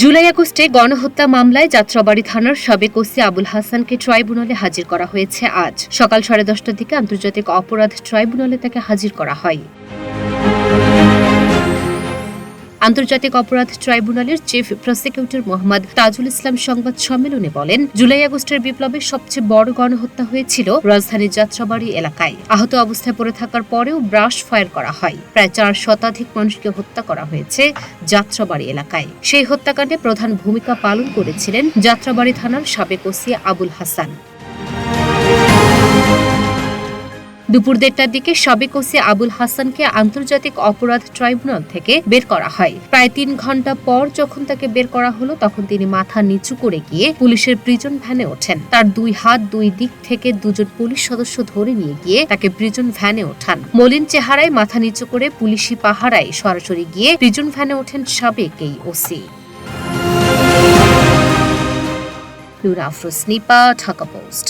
জুলাই আগস্টে গণহত্যা মামলায় যাত্রাবাড়ি থানার সাবেক ওসি আবুল হাসানকে ট্রাইব্যুনালে হাজির করা হয়েছে আজ। সকাল সাড়ে দশটার দিকে আন্তর্জাতিক অপরাধ ট্রাইব্যুনালে তাকে হাজির করা হয়। আন্তর্জাতিক অপরাধ ট্রাইব্যুনালের চিফ প্রসিকিউটর মোহাম্মদ তাজুল ইসলাম সংবাদ সম্মেলনে বলেন, জুলাই আগস্টের বিপ্লবে সবচেয়ে বড় গণহত্যা হয়েছিল রাজধানীর যাত্রাবাড়ি এলাকায়। আহত অবস্থায় পড়ে থাকার পরেও ব্রাশ ফায়ার করা হয়। প্রায় চার শতাধিক মানুষকে হত্যা করা হয়েছে যাত্রাবাড়ি এলাকায়। সেই হত্যাকাণ্ডে প্রধান ভূমিকা পালন করেছিলেন যাত্রাবাড়ি থানার সাবেক ওসি আবুল হাসান। দুপুর দেড়টার দিকে সাবেক ওসি আবুল হাসানকে আন্তর্জাতিক অপরাধ ট্রাইব্যুনাল থেকে বের করা হয়। প্রায় তিন ঘণ্টা পর যখন তাকে বের করা হলো, তখন তিনি মাথা নিচু করে গিয়ে পুলিশের প্রিজন ভ্যানে ওঠেন। তার দুই হাত দুই দিক থেকে দুজন পুলিশ সদস্য ধরে নিয়ে গিয়ে তাকে প্রিজন ভ্যানে ওঠান। মলিন চেহারায় মাথা নিচু করে পুলিশি পাহারায় সরাসরি গিয়ে প্রিজন ভ্যানে ওঠেন সাবেক এই ওসি। নুরা আফরোজ নিপা ঢাকা পোস্ট।